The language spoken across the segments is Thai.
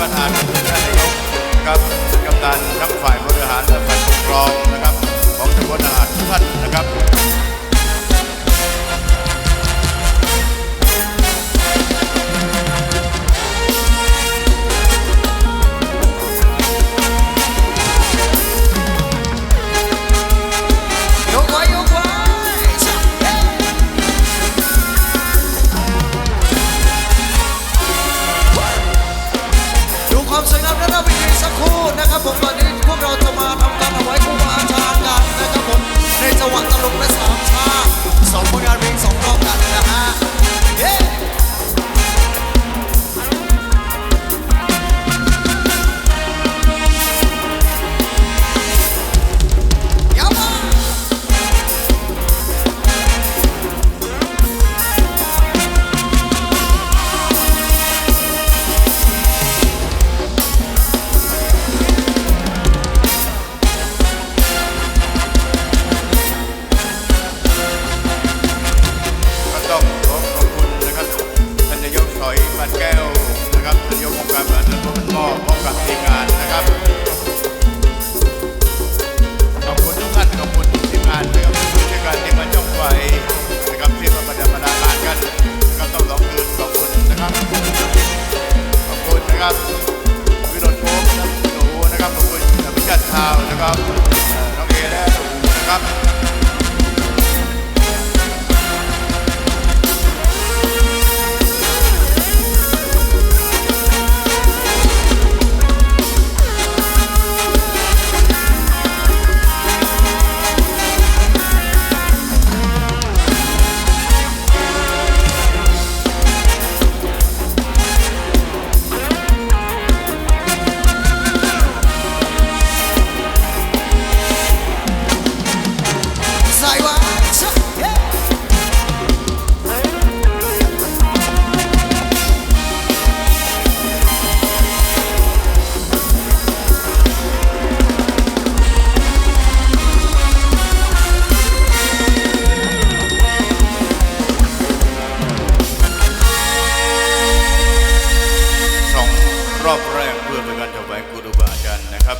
ประธานท่านนายกครับกำนันทั้งฝ่ายบริหารและฝ่ายปกครองนะครับ ของจังหวัดนาทุกท่านนะครับ ยมวงการบันเทิงก็พบกับทีมงานนะครับขอบคุณทุกท่านขอบคุณทีมงานนะครับทุกทีมงานที่มาจ้องไว้นะครับที่มาประดับประดาลานกันก็ต้องสองคืนขอบคุณนะครับขอบคุณนะครับ พื่อเป็นการถวายครูบาอาจารย์นะครับ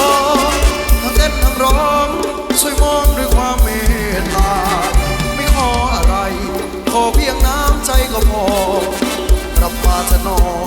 อทั้งเต้นทั้งร้อง ช่วยมองด้วยความเมตตา ไม่ขออะไร ขอเพียงน้ำใจก็พอรับมาจะนอง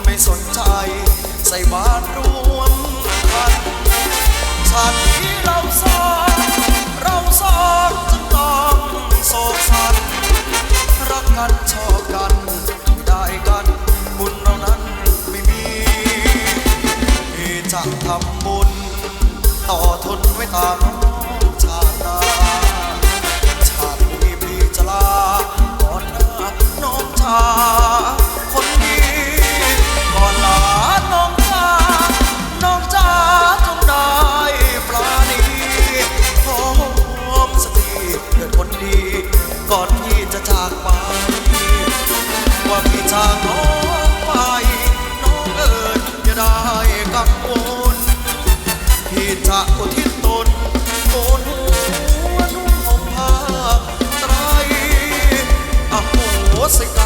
ไม่สนใจ ใส่บาตรรวมกันชาติที่เราสองเราสองจะต้องโศกสันรักกันชอบกันได้กันบุญเรานั้นไม่มีจะทำบุญ ต่อทนไว้ตามชาติหน้าชาติที่พี่จะลาก่อนหน้าน้องชา say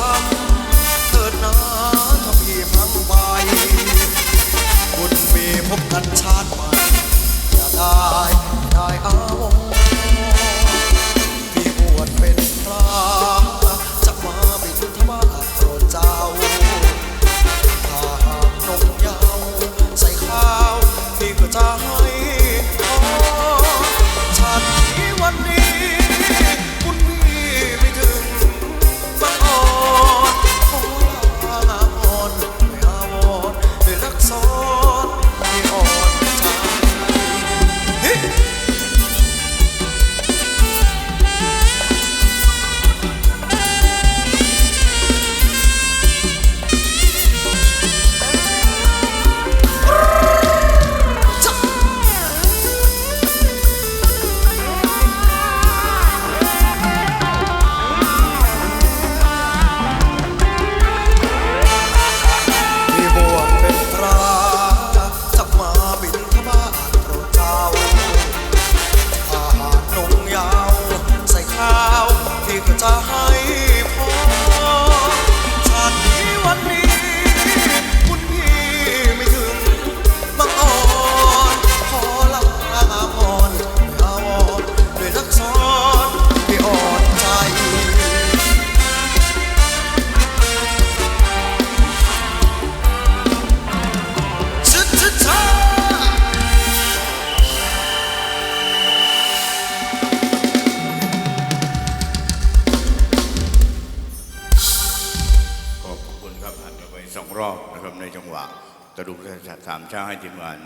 สามเช้าให้ทีมงาน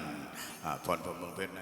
พรพรเมืองเพชรนะ